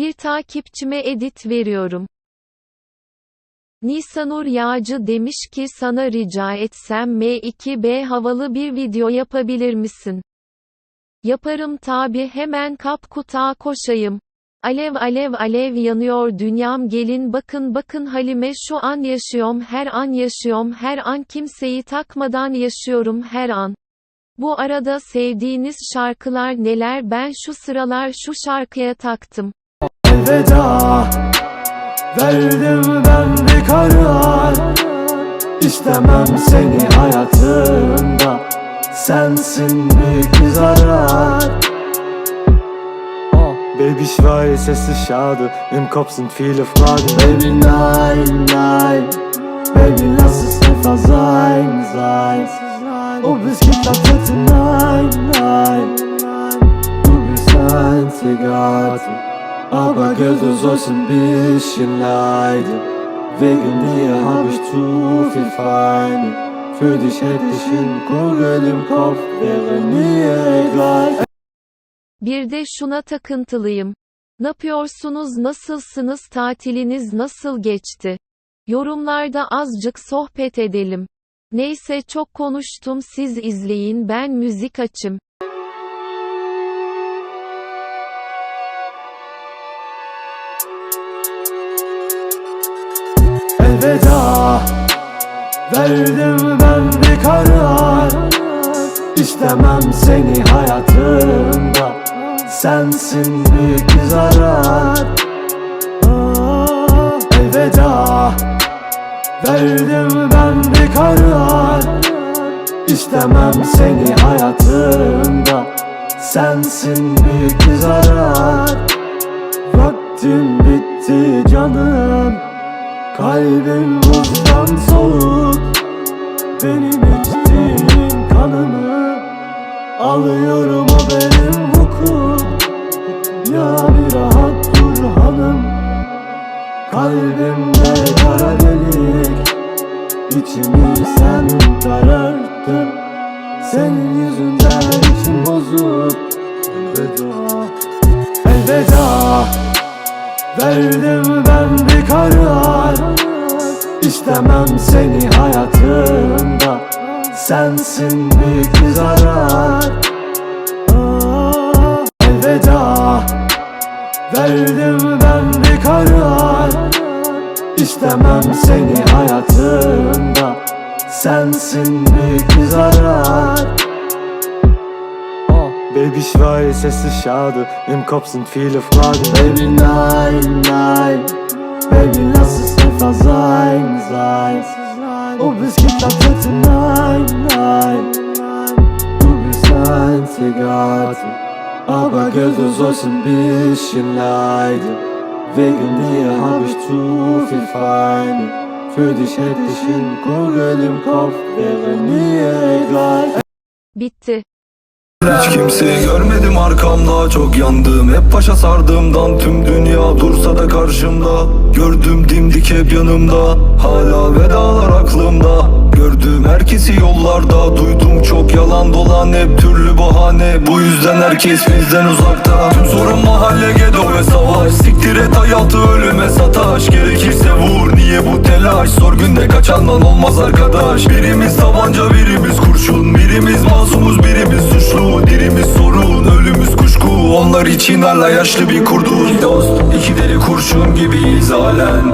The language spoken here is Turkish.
Bir takipçime edit veriyorum. Nisanur Yağcı demiş ki sana rica etsem M2B havalı bir video yapabilir misin? Yaparım tabi hemen kap kutağa koşayım. Alev alev alev yanıyor dünyam gelin bakın bakın halime şu an yaşıyorum her an yaşıyorum her an kimseyi takmadan yaşıyorum her an. Bu arada sevdiğiniz şarkılar neler ben şu sıralar şu şarkıya taktım. Elveda Verdim ben bir karar. İstemem seni hayatımda. Sensin büyük bir zarar. Oh, Baby, ich weiß, es ist schade Im Kopf sind viele Fragen Baby, nein, nein Baby, lass es einfach sein, sein Oh, es gibt Abschnitte, nein, nein Du bist einzigartig aber Girl, du sollst ein bisschen leiden Wegen dir hab ich zu viel Feinde Für dich hätte ich einen Kugel im Kopf Wäre mir egal Bir de şuna takıntılıyım. Ne yapıyorsunuz nasılsınız tatiliniz nasıl geçti? Yorumlarda azıcık sohbet edelim. Neyse çok konuştum siz izleyin ben müzik açım. Elveda. Verdim ben bir karar İstemem seni hayatımda. Sensin büyük bir zarar Ah, Elveda. Verdim ben bir karar İstemem seni hayatımda. Sensin büyük bir zarar Vaktim bitti canım Kalbim buzdan soğuk. Benim içtiğim kanımı Alıyorum o benim hukuk Ya bir rahat dur hanım. Kalbimde kara delik. İçimi sen kararttın. Senin yüzünden içim bozuk. Elveda. Elveda. Verdim ben bir karar İstemem seni hayatımda. Sensin büyük bir zarar. Ah, Elveda. Verdim ben bir karar. İstemem seni hayatımda. Sensin büyük bir zarar. Oh, Baby, ich weiß, es ist schade, im Kopf sind viele Fragen. Baby, nein, nein, Baby, lass es sein, sein. Oh, es gibt Abschnitte, nein, nein, du bist einzigartig. Aber Girl, du sollst ein bisschen leiden. Wegen dir hab ich zu viel Feinde. Für dich hätte ich einen Kugel im Kopf, wäre mir egal. Bitti. Hiç kimseyi görmedim arkamda Çok yandım. Hep başa sardığımdan Tüm dünya dursa da karşımda. Gördüm dimdik hep yanımda Hala vedalar aklımda. Gördüm herkesi yollarda Duydum çok yalan dolan hep türlü bahane. Bu yüzden herkes bizden uzakta. Tüm sorun mahalle gedo ve savaş. Siktir et hayatı ölüme sataş. Gerekirse vur niye bu telaş? Sor günde kaçandan olmaz arkadaş. Birimiz tabanca birimiz kurşun. Birimiz masumuz birimiz hala yaşlı bir kurduz. Dost iki deli kurşun gibiyiz halen